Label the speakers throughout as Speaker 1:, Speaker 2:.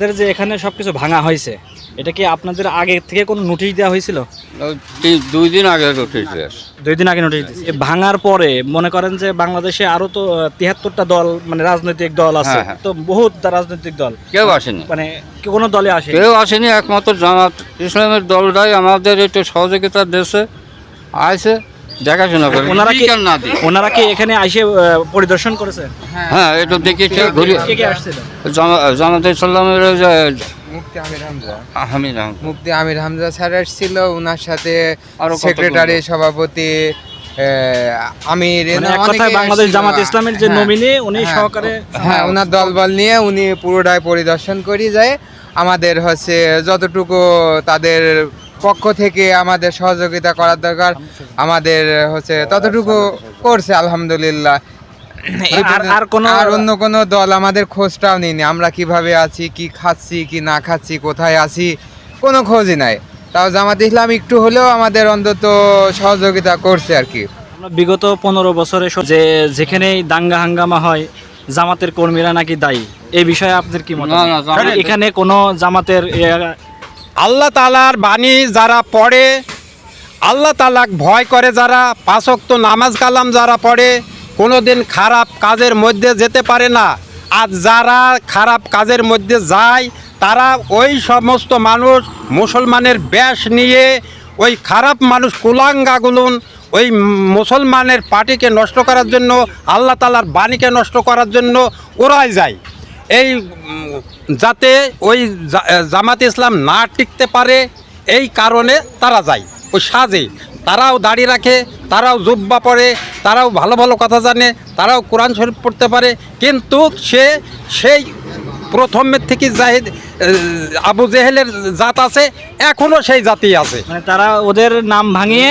Speaker 1: আপনাদের যে এখানে সবকিছু ভাঙা হয়েছে এটা কি আপনাদের আগে থেকে কোনো নোটিশ দেওয়া হয়েছিল?
Speaker 2: দুই দিন আগে নোটিশ
Speaker 1: দুই দিন আগে নোটিশ দিয়েছে। ভাঙার পরে মনে করেন যে বাংলাদেশে আরও তো তিয়াত্তরটা দল মানে রাজনৈতিক দল আছে
Speaker 2: হ্যাঁ, হ্যাঁ।
Speaker 1: তো বহুত রাজনৈতিক দল।
Speaker 2: কেউ আসেনি।
Speaker 1: মানে কোনো দলে আসে
Speaker 2: কেউ আসেনি একমাত্র জামাত ইসলামের দলটাই আমাদের একটু সহযোগিতা দেশে আছে দেখাশোনা করে।
Speaker 1: ওনারা কি
Speaker 2: না দিই
Speaker 1: ওনারা কি এখানে পরিদর্শন করেছে?
Speaker 2: হ্যাঁ একটু দেখেছে ঘুরে
Speaker 1: কে কে আসছিল?
Speaker 2: জামা- জামাত ইসলামের ওই যে
Speaker 3: মুফতি আমির হামজা।
Speaker 2: হামিদ
Speaker 3: মুফতি আমির হামজা স্যার এসেছিল ওনার সাথে
Speaker 2: আরও
Speaker 3: সেক্রেটারি সভাপতি আমির
Speaker 1: মানে বাংলাদেশ। জামাত ইসলামের যে
Speaker 3: হ্যাঁ,
Speaker 1: নমিনি উনি
Speaker 3: হ্যাঁ,
Speaker 1: সহকারে
Speaker 3: হ্যাঁ ওনার দলবল নিয়ে উনি পুরোটাই পরিদর্শন করি যায় আমাদের হচ্ছে যতটুকু তাদের পক্ষ থেকে আমাদের সহযোগিতা করার দরকার। আমাদের হচ্ছে ততটুকু করছে আলহামদুলিল্লাহ।
Speaker 1: আর আর কোনো
Speaker 3: আর অন্য কোনো দল আমাদের খোঁজটাও নেয়নি আমরা কীভাবে আছি কি খাচ্ছি কি না খাচ্ছি কোথায় আছি কোনো খোঁজই নাই। তাও জামাত ইসলাম একটু হলেও আমাদের অন্তত সহযোগিতা করছে আর কি।
Speaker 1: আমরা বিগত পনেরো বছরে যে যেখানেই দাঙ্গা হাঙ্গামা হয় জামাতের কর্মীরা নাকি দায়ী। এই বিষয়ে আপনাদের কি মত এখানে কোনো জামাতের
Speaker 4: আল্লাহ তালার বাণী যারা পড়ে, আল্লাহ তালাক ভয় করে যারা পাঁচক্ত নামাজ কালাম যারা পড়ে কোনো দিন খারাপ কাজের মধ্যে যেতে পারে না। আর যারা খারাপ কাজের মধ্যে যায়, তারা ওই সমস্ত মানুষ, মুসলমানের ব্যাস নিয়ে ওই খারাপ মানুষ কুলাঙ্গাগুলুন, ওই মুসলমানের পার্টিকে নষ্ট করার জন্য, আল্লাহ তালার বাণীকে নষ্ট করার জন্য ওরাই যায়। এই যাতে ওই জামাত ইসলাম না টিকতে পারে এই কারণে তারা যায়। ওই সাজে। তারাও দাড়ি রাখে তারাও জুব্বা পড়ে তারাও ভালো ভালো কথা জানে তারাও কোরআন শরীফ পড়তে পারে। কিন্তু সে সেই প্রথমের থেকে জাহিদ আবু জেহেলের জাত আছে এখনও সেই জাতি আছে।
Speaker 1: মানে তারা ওদের নাম ভাঙিয়ে।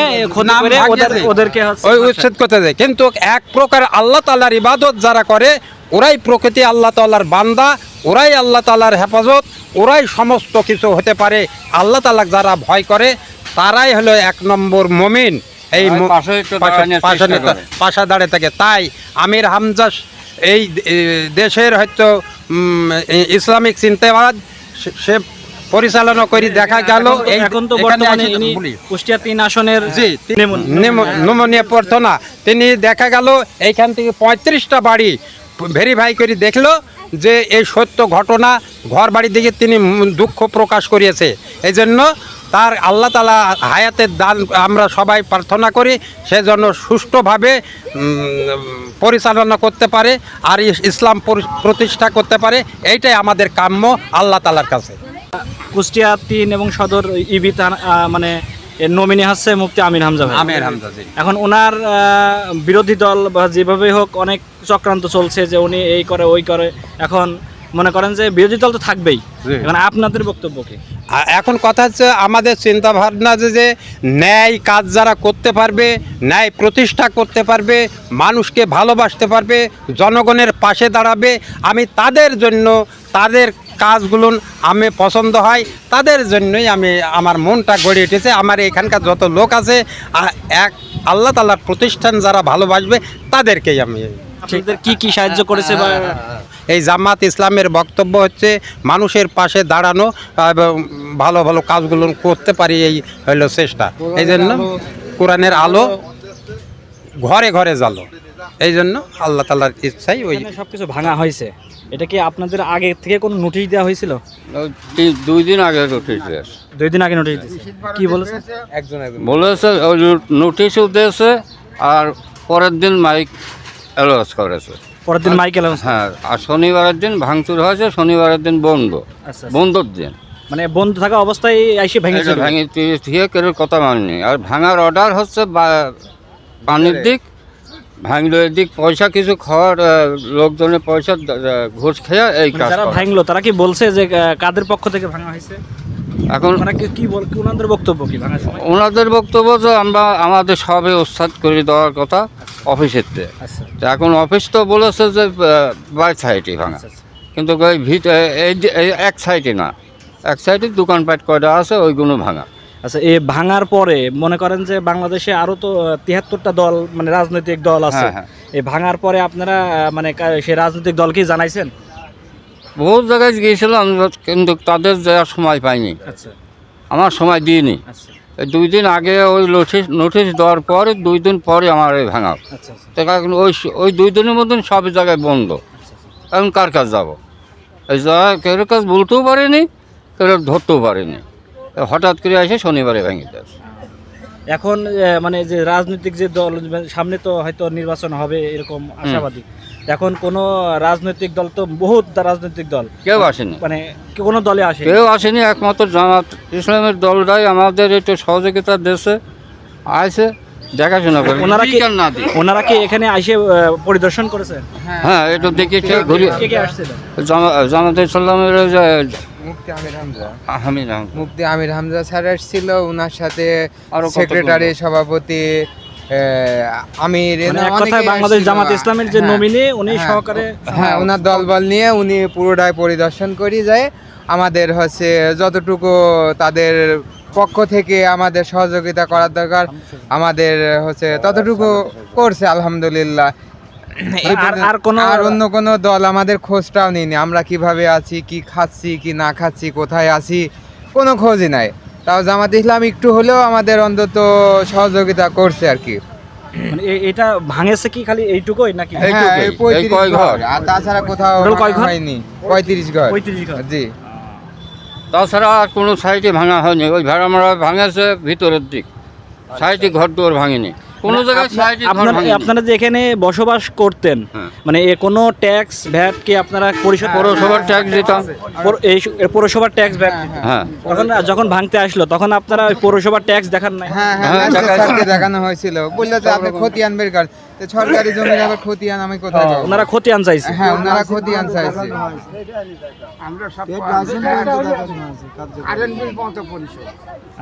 Speaker 1: ওদেরকে
Speaker 4: ওই উচ্ছেদ করতে যায় কিন্তু এক প্রকার আল্লাহ তাল্লাহর ইবাদত যারা করে ওরাই প্রকৃতি আল্লাহ তাল্লাহর বান্দা ওরাই আল্লাহ তাল্লাহর হেফাজত ওরাই সমস্ত কিছু হতে পারে। আল্লাহ তাল্লাহ যারা ভয় করে তারাই হলো এক নম্বর মমিন। এই
Speaker 2: পাশে
Speaker 4: দাঁড়িয়ে থাকে। তাই আমির হামজা এই দেশের হয়তো উম, ইসলামিক চিন্তাবাদ সে- পরিচালনা করে দেখা গেল।
Speaker 1: এখন তো বর্তমানে
Speaker 4: আসি-
Speaker 1: ইনি
Speaker 4: বলি।
Speaker 1: কুষ্টিয়া তিন আসনের
Speaker 4: জি নমনীয় প্রার্থনা। তিনি দেখা গেল এইখান থেকে পঁয়ত্রিশটা বাড়ি ভেরিফাই করে দেখল যে এই সত্য ঘটনা ঘর বাড়ি দিকে তিনি দুঃখ প্রকাশ করিয়েছে। এই জন্য তার আল্লাহ তালা হায়াতের দান আমরা সবাই প্রার্থনা করি সেজন্য সুষ্ঠুভাবে পরিচালনা করতে পারে আর ইস- ইসলাম পরি- প্রতিষ্ঠা করতে পারে, এইটাই আমাদের কাম্য আল্লাহ তালার কাছে।
Speaker 1: কুষ্টিয়া তিন এবং সদর ইবি থানা- মানে নমিনি হচ্ছে মুফতি আমির হামজা ভাই।
Speaker 4: আমির হামজা জি।
Speaker 1: এখন ওনার বিরোধী দল বা যেভাবে হোক অনেক চক্রান্ত চলছে যে উনি এই করে ওই করে। এখন মনে করেন যে বিরোধী দল তো থাকবেই। এখন আপনাদের বক্তব্য কি?
Speaker 4: এখন কথা হচ্ছে আমাদের চিন্তা ভাবনা যে যে ন্যায় কাজ যারা করতে পারবে ন্যায় প্রতিষ্ঠা করতে পারবে মানুষকে ভালোবাসতে পারবে জনগণের পাশে দাঁড়াবে আমি তাদের জন্য তাদের কাজগুলো আমি পছন্দ হয় তাদের জন্যই আমি আমার মনটা গড়ে উঠেছে। আমার এখানকার যত লোক আছে এক আল্লাহ তালার প্রতিষ্ঠান যারা ভালোবাসবে তাদেরকেই আমি
Speaker 1: আপনাদের কি কি সাহায্য করেছে বা
Speaker 4: এই জামাত ইসলামের বক্তব্য হচ্ছে মানুষের পাশে দাঁড়ানো এবং ভালো ভালো কাজগুলো করতে পারি এই হলো চেষ্টা। এই জন্য কোরআনের আলো ঘরে ঘরে জালো এই জন্য আল্লাহ তালার ইচ্ছাই ওই
Speaker 1: এখানে সবকিছু ভাঙা হয়েছে। এটা কি আপনাদের আগে থেকে কোনো নোটিশ দেওয়া হয়েছিল?
Speaker 2: দুই দিন আগে নোটিশ দিয়েছে
Speaker 1: দুই দিন আগে নোটিশ দিয়েছে। কি বলেছে?
Speaker 3: একজন
Speaker 2: বলেছে ওই নোটিশও দিয়েছে আর পরের দিন মাইক অ্যালাউন্স করেছে।
Speaker 1: পরের দিন মাইক আনাউন্স-
Speaker 2: হ্যাঁ আর শনিবারের দিন ভাঙচুর হয়েছে শনিবারের দিন বন্ধ।
Speaker 1: আচ্ছা আচ্ছা।
Speaker 2: বন্ধর দিন।
Speaker 1: মানে বন্ধ থাকা অবস্থায় এসে ভেঙেছে
Speaker 2: ভেঙে দিয়ে কেউ কথা মানেনি। আর ভাঙার অর্ডার হচ্ছে বা- পানির দিক ভাঙলো এদিক পয়সা কিছু খাওয়ার লোকজনের পয়সা ঘুষ খেয়ে এই
Speaker 1: মানে
Speaker 2: কাজ
Speaker 1: যারা। ভাঙলো তারা কি বলছে যে কাদের পক্ষ থেকে ভাঙা হয়েছে
Speaker 2: এখন
Speaker 1: তারা কি বল ওনাদের বক্তব্য কি
Speaker 2: ওনাদের বক্তব্য যে আমরা আমাদের সবে উচ্ছেদ করে দেওয়ার কথা অফিসের।
Speaker 1: আচ্ছা
Speaker 2: তো এখন অফিস তো বলেছে যে বাই সাইডে ভাঙা
Speaker 1: আচ্ছা, আচ্ছা।
Speaker 2: কিন্তু ভিত এই এক সাইডে না এক সাইডে দোকানপাট কয়টা আছে ওইগুলো ভাঙা
Speaker 1: আচ্ছা এই ভাঙার পরে মনে করেন যে বাংলাদেশে আরও তো তিয়াত্তরটা দল মানে রাজনৈতিক দল আছে।
Speaker 2: হ্যাঁ, হ্যাঁ।
Speaker 1: এই ভাঙার পরে আপনারা মানে সেই রাজনৈতিক দলকে জানাইছেন?
Speaker 2: বহুত জায়গায় গিয়েছিলাম কিন্তু তাদের যাওয়ার সময় পাইনি।
Speaker 1: আচ্ছা।
Speaker 2: আমার সময় দিইনি।
Speaker 1: আচ্ছা।
Speaker 2: এই দুই দিন আগে ওই নোটিশ নোটিশ দেওয়ার পরে দুই দিন পরে আমার এই ভাঙা।
Speaker 1: আচ্ছা
Speaker 2: তো এখন ওই ওই দুই দিনের মতন সব জায়গায় বন্ধ। এখন কার কাজ যাব? এই জায়গায় কেউ কাজ বলতেও পারেনি কেউ ধরতেও পারেনি। হঠাৎ করে এসে শনিবারে ভেঙে দেয়
Speaker 1: এখন মানে যে রাজনৈতিক যে দল সামনে তো হয়তো নির্বাচন হবে এরকম আশাবাদী। এখন কোনো রাজনৈতিক দল তো বহুত রাজনৈতিক দল।
Speaker 2: কেউ আসেনি।
Speaker 1: মানে কি কোনো দলে আসে
Speaker 2: কেউ আসেনি একমাত্র জামাত ইসলামের দলটাই আমাদের একটু সহযোগিতা দেশে আছে দেখাশোনা করে।
Speaker 1: ওনারা কি-
Speaker 2: আর না।
Speaker 1: ওনারা কি এখানে এসে পরিদর্শন করেছেন
Speaker 2: হ্যাঁ। একটু দেখেছে ঘুরে
Speaker 1: কে কে
Speaker 2: জামাত ইসলামের
Speaker 3: মুফতি আমির হামজা।
Speaker 2: আহমদ।
Speaker 3: মুফতি আমির হামজা স্যার এসেছিল ওনার সাথে সেক্রেটারি সভাপতি আমির
Speaker 1: মানে বাংলাদেশ জামাত ইসলামের যে
Speaker 3: হ্যাঁ,
Speaker 1: নমিনি উনি
Speaker 3: হ্যাঁ,
Speaker 1: সহকারে
Speaker 3: হ্যাঁ ওনার দলবল নিয়ে উনি পুরোটাই পরিদর্শন করি যায়। আমাদের হচ্ছে যতটুকু তাদের পক্ষ থেকে আমাদের সহযোগিতা করার দরকার আমাদের হচ্ছে ততটুকু করছে আলহামদুলিল্লাহ।
Speaker 1: আর-
Speaker 3: পর্যন্ত-
Speaker 1: আর কোনো-
Speaker 3: আর অন্য কোনো দল আমাদের খোঁজটাও নিইনি। আমরা কীভাবে আছি কি খাচ্ছি কি না খাচ্ছি কোথায় আছি কোনো খোঁজই নাই। তাও জামাত ইসলাম একটু হলেও আমাদের অন্তত সহযোগিতা করছে আর কি।
Speaker 1: মানে এটা ভাঙেছে কি খালি এইটুকুই নাকি?
Speaker 3: হ্যাঁ
Speaker 2: কয় ঘর।
Speaker 3: আর তাছাড়া কোথাও
Speaker 1: কয় ঘর?
Speaker 3: হয়নি। পঁয়ত্রিশ ঘর।
Speaker 1: পঁয়ত্রিশ ঘর।
Speaker 3: জি।
Speaker 2: তাছাড়া আর কোনো সাইডে ভাঙা হয়নি। ওই ভেড়ামারা ভাঙেছে ভিতরের দিক। সাইডে ঘর দুয়ার ভাঙেনি। কোনো
Speaker 1: মানে
Speaker 2: জায়গায়
Speaker 1: আপনারা যে এখানে বসবাস করতেন
Speaker 2: হ্যাঁ।
Speaker 1: মানে এ কোনো ট্যাক্স ভ্যাট কি আপনারা পরিশোধ
Speaker 2: পৌরসভার ট্যাক্স দিতাম।
Speaker 1: এই পৌরসভার ট্যাক্স ভ্যাট
Speaker 2: হ্যাঁ
Speaker 1: তখন যখন ভাঙতে আসলো তখন আপনারা ওই পৌরসভার ট্যাক্স দেখান নাই।
Speaker 3: হ্যাঁ
Speaker 2: হ্যাঁ,
Speaker 3: হ্যাঁ দেখানো হয়েছিল। বলল যে আপনি খতিয়ান বের কর তো সরকারি জমির আবার খতিয়ান আমি কোথায় পাবো?
Speaker 1: ওনারা ক্ষতি আন চাইছে।
Speaker 3: হ্যাঁ ওনারা খতিয়ান চাইছে।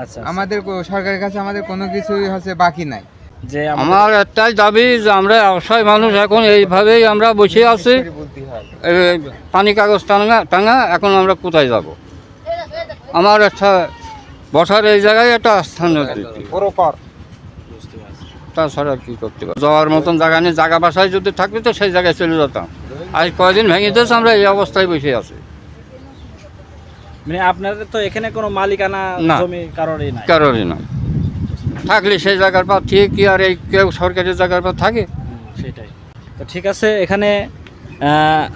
Speaker 1: আচ্ছা
Speaker 3: আমাদের সরকারের কাছে আমাদের কোনো কিছুই হচ্ছে বাকি নাই।
Speaker 1: যে
Speaker 2: আমার একটাই দাবি যে আমরা অসহায় মানুষ এখন এইভাবেই আমরা বসে আছি। পানি কাগজ টাঙা টাঙা এখন আমরা কোথায় যাব? আমার একটা বসার এই জায়গায় একটা স্থান তাছাড়া কি করতে পারি? যাওয়ার মতন জায়গা নেই। জায়গা বাসায় যদি থাকতো তো সেই জায়গায় চলে যেতাম। আজ কয়দিন ভেঙে দিয়েছে আমরা এই অবস্থায় বসে আছি।
Speaker 1: মানে আপনাদের তো এখানে কোনো মালিকানা
Speaker 2: না।
Speaker 1: জমি কারোরই নাই।
Speaker 2: কারোরই না থাকলে সেই জায়গার পর ঠিক কি আর এই কেউ সরকারি জায়গার পর থাকে?
Speaker 1: সেটাই। তো ঠিক আছে এখানে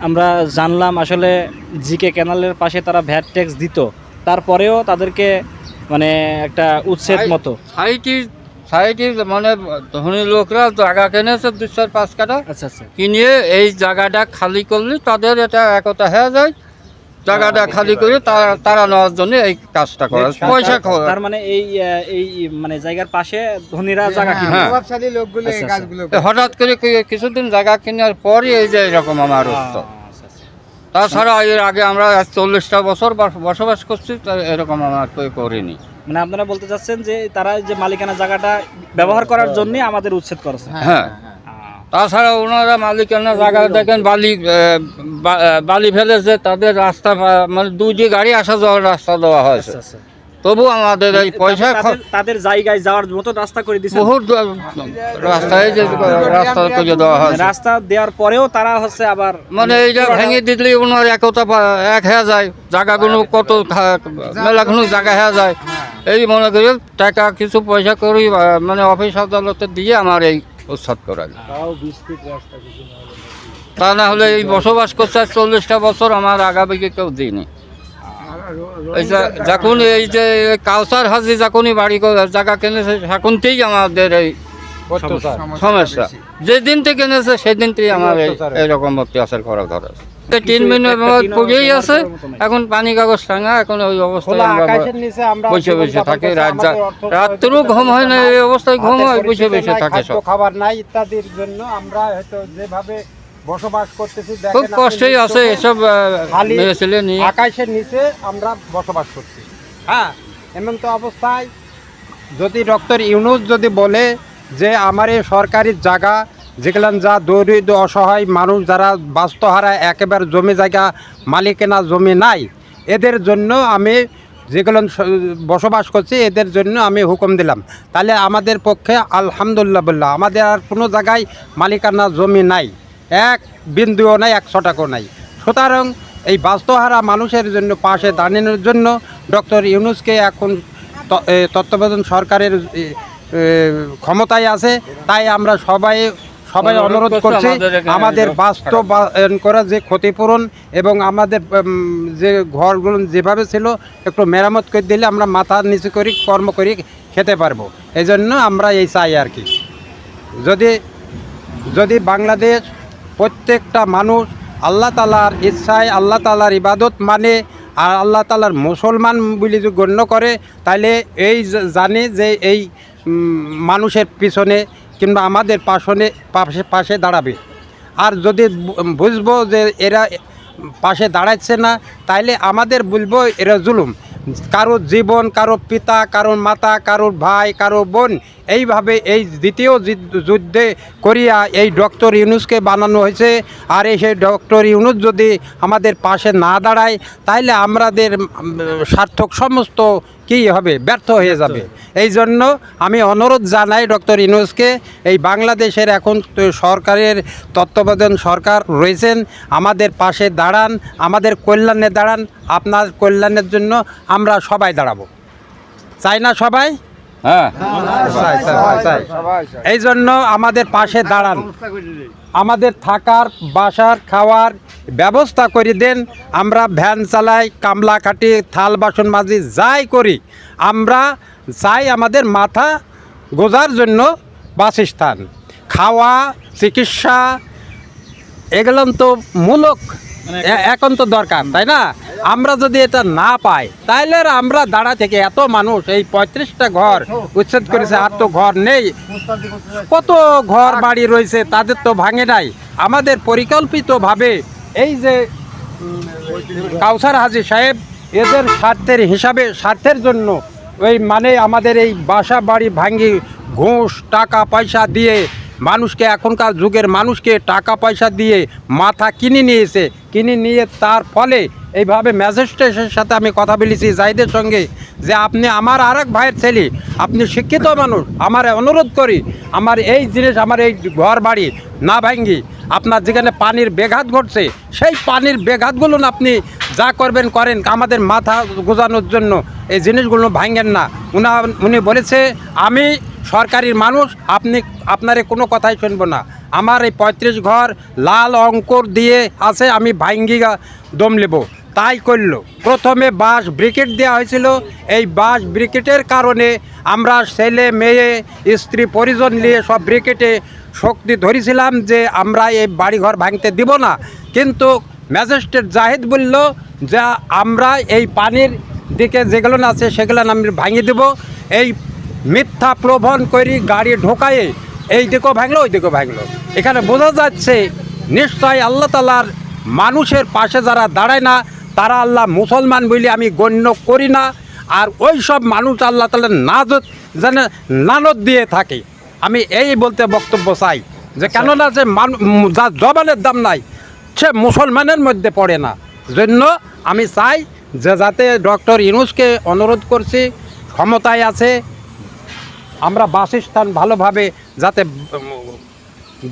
Speaker 1: আমরা জানলাম আসলে জিকে ক্যানালের পাশে তারা ভ্যাট ট্যাক্স দিত। তারপরেও তাদেরকে মানে একটা উচ্ছেদ মতো।
Speaker 2: সাইটি সাইটি মানে ধনী লোকরা জায়গা কিনেছে দুশো পাঁচ কাটা
Speaker 1: আচ্ছা আচ্ছা।
Speaker 2: কিনিয়ে এই জায়গাটা খালি করলে তাদের এটা একতা হয়ে যায়। জায়গাটা খালি করে তারা তারা নেওয়ার জন্য এই কাজটা করে পয়সা খাওয়া
Speaker 1: তার মানে এই এই মানে জায়গার পাশে ধনীরা জায়গা কিনে।
Speaker 2: হ্যাঁ।
Speaker 3: প্রভাবশালী লোকগুলো এই
Speaker 1: আচ্ছা, আচ্ছা।
Speaker 3: কাজগুলো
Speaker 2: হঠাৎ করে কিছুদিন জায়গা কেনার পরই এই যে এরকম আমার অবস্থা।
Speaker 1: আচ্ছা, আচ্ছা।
Speaker 2: তাছাড়া এর আগে আমরা চল্লিশটা বছর বসবাস করছি এরকম আমার কেউ করিনি।
Speaker 1: মানে আপনারা বলতে চাচ্ছেন যে তারা যে মালিকানা জায়গাটা ব্যবহার করার জন্য আমাদের উচ্ছেদ করেছে?
Speaker 2: হ্যাঁ। তাছাড়া ওনারা মালিকানা জায়গা দেখেন বালি বালি ফেলেছে তাদের রাস্তা মানে দুই যে গাড়ি আসা যাওয়ার রাস্তা দেওয়া হয়েছে।
Speaker 1: আচ্ছা, আচ্ছা।
Speaker 2: তবু আমাদের এই পয়সা
Speaker 1: তাদের- জায়গায় যাওয়ার মতো রাস্তা করে দিয়েছে
Speaker 2: বহুত রাস্তায় যে রাস্তা করে দেওয়া হয়
Speaker 1: রাস্তা দেওয়ার পরেও তারা হচ্ছে আবার
Speaker 2: মানে এইটা ভেঙে দিলে ওনার একতা এক হয়ে যায়। জায়গাগুলো কত খা- মেলাগুলো জায়গা হয়ে যায়। এই মনে করি টাকা কিছু পয়সা করি মানে অফিস আদালতে দিয়ে আমার এই উৎসব করা তা না হলে এই বসবাস করছে চল্লিশটা বছর আমার আগামী কেউ দিইনি। যখন এই যে কাউসার হাজি যখনই বাড়ি জায়গা কিনেছে তখনতেই আমাদের এই সমস্যা। যেদিন থেকে কিনেছে সেদিন থেকে আমার এইরকম অত্যাচার করা ধরে তিন মিনিট পড়েই আছে। এখন পানি কাগজ টাঙা এখন ওই অবস্থায় আমরা বসে বসে
Speaker 4: জীবনযাপন
Speaker 2: রাত রাত্রেও ঘুম হয় না এই অবস্থায় ঘুম হয় বসে বসে থাকে সব।
Speaker 4: খাবার নাই ইত্যাদির জন্য আমরা হয়তো যেভাবে বসবাস করতেছি
Speaker 2: খুব কষ্টই আছে এসব
Speaker 4: আকাশের নিচে আমরা বসবাস করছি। হ্যাঁ এমন তো অবস্থায় যদি ডক্টর ইউনুস যদি বলে যে আমার এই সরকারি জায়গা যেগুলান যা দরিদ্র অসহায় মানুষ যারা বাস্তহারা একেবারে জমি জায়গা মালিকানা জমি নাই, এদের জন্য আমি যেগুলো বসবাস করছি, এদের জন্য আমি হুকুম দিলাম। তাহলে আমাদের পক্ষে আলহামদুলিল্লাহ বললাম আমাদের আর কোনো জায়গায় মালিকানা জমি নাই, এক বিন্দুও নাই একশো টাকাও নাই। সুতরাং এই বাস্তহারা মানুষের জন্য, পাশে দাঁড়ানোর জন্য ডক্টর ইউনুসকে এখন তত্ত্বাবধান সরকারের ক্ষমতায় আছে, তাই আমরা সবাই সবাই
Speaker 2: অনুরোধ করছি আমাদের
Speaker 4: বাস্তবায়ন করা যে ক্ষতিপূরণ এবং আমাদের যে ঘরগুলো যেভাবে ছিল একটু মেরামত করে দিলে আমরা মাথা নিচু করি কর্ম করি খেতে পারব। এই জন্য আমরা এই চাই আর কি। যদি যদি বাংলাদেশ প্রত্যেকটা মানুষ আল্লাহ তালার ইচ্ছায় আল্লাহ তালার ইবাদত মানে আর আল্লাহ তালার মুসলমান বলে যদি গণ্য করে তাহলে এই জানে যে এই মানুষের পিছনে কিংবা আমাদের পাশনে পাশে পাশে দাঁড়াবে। আর যদি বুঝব যে এরা পাশে দাঁড়াচ্ছে না, তাইলে আমাদের বুঝব এরা জুলুম। কারোর জীবন, কারও পিতা, কারও মাতা কারোর ভাই, কারও বোন এইভাবে এই দ্বিতীয় যুদ্ধ- করিয়া এই ডক্টর ইউনুসকে বানানো হয়েছে। আর এই সেই ডক্টর ইউনুস যদি আমাদের পাশে না দাঁড়ায় তাইলে আমাদের সার্থক সমস্ত কী হবে? ব্যর্থ হয়ে যাবে। এই জন্য আমি অনুরোধ জানাই ডক্টর ইউনুসকে এই বাংলাদেশের এখন সরকারের তত্ত্বাবধান সরকার রয়েছেন আমাদের পাশে দাঁড়ান আমাদের কল্যাণে দাঁড়ান আপনার কল্যাণের জন্য আমরা সবাই দাঁড়াবো। চাই না সবাই?
Speaker 2: হ্যাঁ।
Speaker 4: এই জন্য আমাদের পাশে দাঁড়ান। আমাদের থাকার বাসার খাওয়ার ব্যবস্থা করে দেন। আমরা ভ্যান চালাই কামলা কাটি থাল বাসন মাজি যাই করি। আমরা চাই আমাদের মাথা গোজার জন্য বাসস্থান। খাওয়া চিকিৎসা এগুলো তো মূলক এখন তো দরকার, তাই না? আমরা যদি এটা না পাই তাহলে আমরা দাঁড়া থেকে এত মানুষ, এই পঁয়ত্রিশটা ঘর উচ্ছেদ করেছে, আর তো ঘর নেই। কত ঘর বাড়ি রয়েছে, তাদের তো ভাঙে নাই। আমাদের পরিকল্পিতভাবে এই যে কাউসার হাজি সাহেব, এদের স্বার্থের হিসাবে, স্বার্থের জন্য ওই মানে আমাদের এই বাসা বাড়ি ভাঙ্গি ঘুষ, টাকা, পয়সা দিয়ে মানুষকে এখনকার যুগের মানুষকে টাকা পয়সা দিয়ে মাথা কিনে নিয়েছে, কিনে নিয়ে তার ফলে এইভাবে ম্যাজিস্ট্রেটের সাথে আমি কথা বলেছি, জাহিদের সঙ্গে, যে আপনি আমার আর এক ভাইয়ের ছেলে, আপনি শিক্ষিত মানুষ, আমার অনুরোধ করি, আমার এই জিনিস, আমার এই ঘর বাড়ি না ভাঙ্গি, আপনার যেখানে পানির বেঘাত ঘটছে, সেই পানির বেঘাতগুলো আপনি যা করবেন, করেন, আমাদের মাথা গোজানোর জন্য এই জিনিসগুলো ভাঙেন না। উনি বলেছে, আমি সরকারি মানুষ, আপনি, আপনারে কোনো কথাই শুনব না। আমার এই পঁয়ত্রিশ ঘর লাল অঙ্কর দিয়ে আছে, আমি ভাঙ্গিগা দম নেব। তাই করল। প্রথমে বাঁশ ব্রিকেট দেওয়া হয়েছিল। এই বাঁশ ব্রিকেটের কারণে আমরা ছেলে, মেয়ে, স্ত্রী, পরিজন নিয়ে সব ব্রিকেটে শক্তি ধরেছিলাম যে আমরা এই বাড়িঘর ভাঙতে দিব না। কিন্তু ম্যাজিস্ট্রেট জাহিদ বলল যে আমরা এই পানির দিকে যেগুলো আছে সেগুলো আমি ভাঙিয়ে দেব। এই মিথ্যা প্রবণ করি গাড়ি ঢোকায়ে এই দিকেও ভাঙলো ওই দিকেও ভাঙলো। এখানে বোঝা যাচ্ছে নিশ্চয় আল্লাহ তালার মানুষের পাশে যারা দাঁড়ায় না তারা আল্লাহ মুসলমান বলে আমি গণ্য করি না। আর ওই সব মানুষ আল্লাহ তালার নাজত যেন নানত দিয়ে থাকে। আমি এই বলতে বক্তব্য চাই যে কেননা যে মানু যার জবানের দাম নাই সে মুসলমানের মধ্যে পড়ে না। জন্য আমি চাই যে যাতে ডক্টর ইনুসকে অনুরোধ করছি ক্ষমতায় আছে আমরা বাসস্থান ভালোভাবে যাতে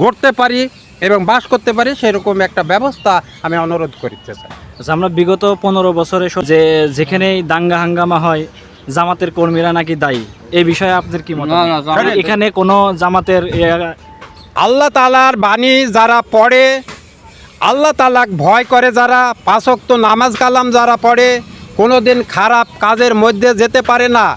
Speaker 4: গড়তে পারি এবং বাস করতে পারি সেরকম একটা ব্যবস্থা আমি অনুরোধ করতে চাই।
Speaker 1: আচ্ছা আমরা বিগত পনেরো বছরে যে যেখানেই দাঙ্গা হাঙ্গামা হয় জামাতের কর্মীরা নাকি দায়ী? এই বিষয়ে আপনাদের কি মত
Speaker 2: না, না,
Speaker 1: এখানে কোনো জামাতের
Speaker 4: আল্লাহ তালার বাণী যারা পড়ে আল্লাহ তালাক ভয় করে যারা পাঁচক্ত নামাজ কালাম যারা পড়ে কোনো দিন খারাপ কাজের মধ্যে যেতে পারে না।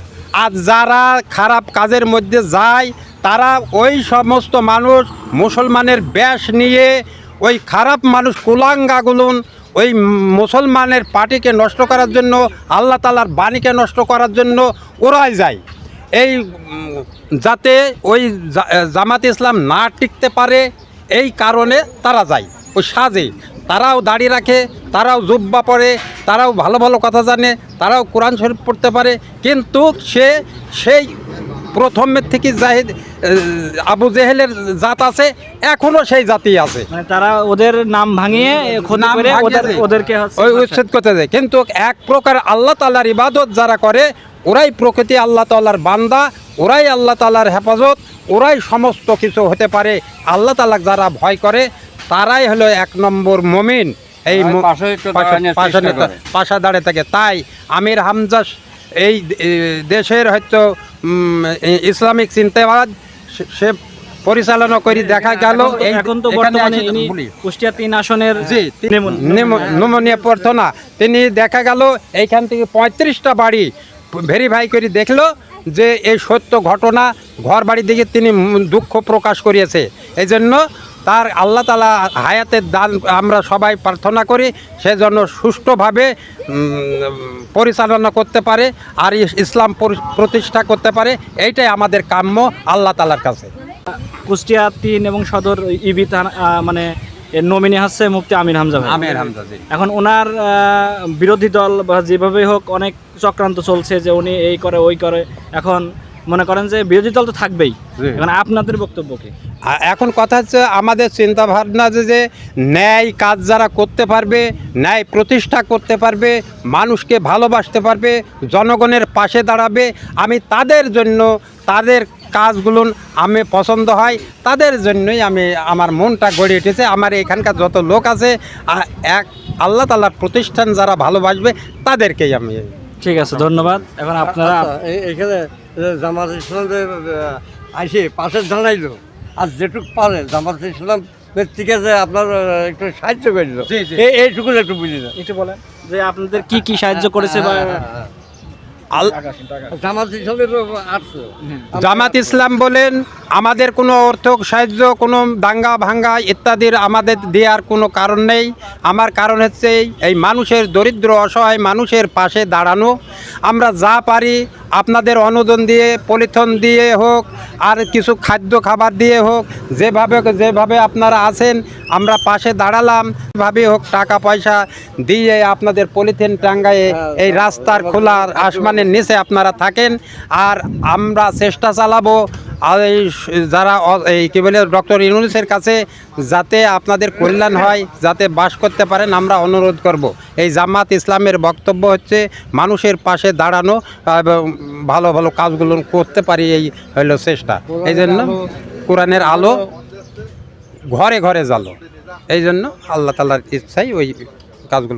Speaker 4: আর যারা খারাপ কাজের মধ্যে যায়, তারা ওই সমস্ত মানুষ মুসলমানের ব্যাস নিয়ে ওই খারাপ মানুষ কুলাঙ্গাগুলুন ওই মুসলমানের পার্টিকে নষ্ট করার জন্য, আল্লাহ তালার বাণীকে নষ্ট করার জন্য ওরাই যায়। এই যাতে ওই জামাত ইসলাম না টিকতে পারে, এই কারণে তারা যায়। ওই সাজে। তারাও দাড়ি রাখে তারাও জুব্বা পড়ে তারাও ভালো ভালো কথা জানে তারাও কোরআন শরীফ পড়তে পারে। কিন্তু সে সেই প্রথমের থেকে জাহিদ আবু জেহেলের জাত আছে এখনও সেই জাতি আছে।
Speaker 1: মানে তারা ওদের নাম ভাঙিয়ে
Speaker 4: দেয়।
Speaker 1: ওদেরকে
Speaker 4: ওই উচ্ছেদ করতে যায় কিন্তু এক প্রকার আল্লাহ তালার ইবাদত যারা করে ওরাই প্রকৃতি আল্লাহ তালার বান্দা ওরাই আল্লাহ তালার হেফাজত ওরাই সমস্ত কিছু হতে পারে। আল্লাহ তালাক যারা ভয় করে তারাই হলো এক নম্বর মমিন। এই
Speaker 2: পাশে
Speaker 4: দাঁড়িয়ে থাকে। তাই আমির হামজা এই দেশের হয়তো ইসলামিক চিন্তাবাদ সে- পরিচালনা করে দেখা গেল।
Speaker 1: এখন তো- বর্তমানে। কুষ্টিয়া তিন আসনের
Speaker 4: নমনীয় প্রার্থনা। তিনি দেখা গেল এইখান থেকে পঁয়ত্রিশটা বাড়ি ভেরিফাই করে দেখল যে এই সত্য ঘটনা ঘর বাড়ি দিকে তিনি দুঃখ প্রকাশ করিয়েছে। এই জন্য তার আল্লাহ তালা হায়াতের দান আমরা সবাই প্রার্থনা করি, সে যেন সুষ্ঠুভাবে পরিচালনা করতে পারে আর ইস- ইসলাম পরি- প্রতিষ্ঠা করতে পারে, এইটাই আমাদের কাম্য আল্লাহ তালার কাছে।
Speaker 1: কুষ্টিয়া তিন এবং সদর ইবি মানে এর নমিনি হচ্ছে মুফতি আমির হামজা ভাই।
Speaker 4: আমির হামজা জি।
Speaker 1: এখন ওনার বিরোধী দল বা যেভাবেই হোক অনেক চক্রান্ত চলছে যে উনি এই করে ওই করে। এখন মনে করেন যে বিরোধী দল তো থাকবেই। এখন আপনাদের বক্তব্য কি?
Speaker 4: এখন কথা হচ্ছে আমাদের চিন্তা ভাবনা যে যে ন্যায় কাজ যারা করতে পারবে ন্যায় প্রতিষ্ঠা করতে পারবে মানুষকে ভালোবাসতে পারবে জনগণের পাশে দাঁড়াবে আমি তাদের জন্য তাদের কাজগুলো আমি পছন্দ হয় তাদের জন্যই আমি আমার মনটা গড়ে উঠেছে। আমার এখানকার যত লোক আছে এক আল্লাহ তালার প্রতিষ্ঠান যারা ভালোবাসবে তাদেরকেই আমি
Speaker 1: ঠিক আছে ধন্যবাদ। এখন আপনারা
Speaker 5: আচ্ছা, এখানে এ, জামাত ইসলাম যে আইসে পাশে দাঁড়াইলো আর যেটুক পারে জামাত ইসলাম ঠিক আছে আপনার একটু সাহায্য
Speaker 4: জি।
Speaker 5: এই- এইটুকু একটু বুঝি না
Speaker 1: একটু বলেন যে আপনাদের কি কি সাহায্য করেছে বা
Speaker 4: আল
Speaker 5: জামাত ইসলামের আসছে।
Speaker 4: জামাত ইসলাম বলেন আমাদের কোনো অর্থ সাহায্য, কোনো দাঙ্গা ভাঙ্গা ইত্যাদির আমাদের দেওয়ার কোনো কারণ নেই। আমার কারণ হচ্ছে এই- মানুষের দরিদ্র, অসহায় মানুষের পাশে দাঁড়ানো। আমরা যা পারি আপনাদের অনুদান দিয়ে, পলিথন দিয়ে হোক, আর কিছু খাদ্য খাবার দিয়ে হোক, যেভাবে যেভাবে আপনারা আছেন, আমরা পাশে দাঁড়ালাম। ভাবে হোক টাকা পয়সা দিয়ে আপনাদের পলিথিন টাঙ্গায়ে এই রাস্তার খোলা আসমানের নিচে আপনারা থাকেন। আর আমরা চেষ্টা চালাবো আর এই যারা এই কী বলে, ডক্টর ইউনুসের কাছে যাতে আপনাদের কল্যাণ হয়, যাতে বাস করতে পারেন, আমরা অনুরোধ করব। এই জামাত ইসলামের বক্তব্য হচ্ছে, মানুষের পাশে দাঁড়ানো এবং ভালো ভালো কাজগুলো করতে পারি এই হলো চেষ্টা। এই জন্য কোরআনের আলো ঘরে ঘরে জালো এই জন্য আল্লাহ তালার ইচ্ছাই ওই কাজগুলো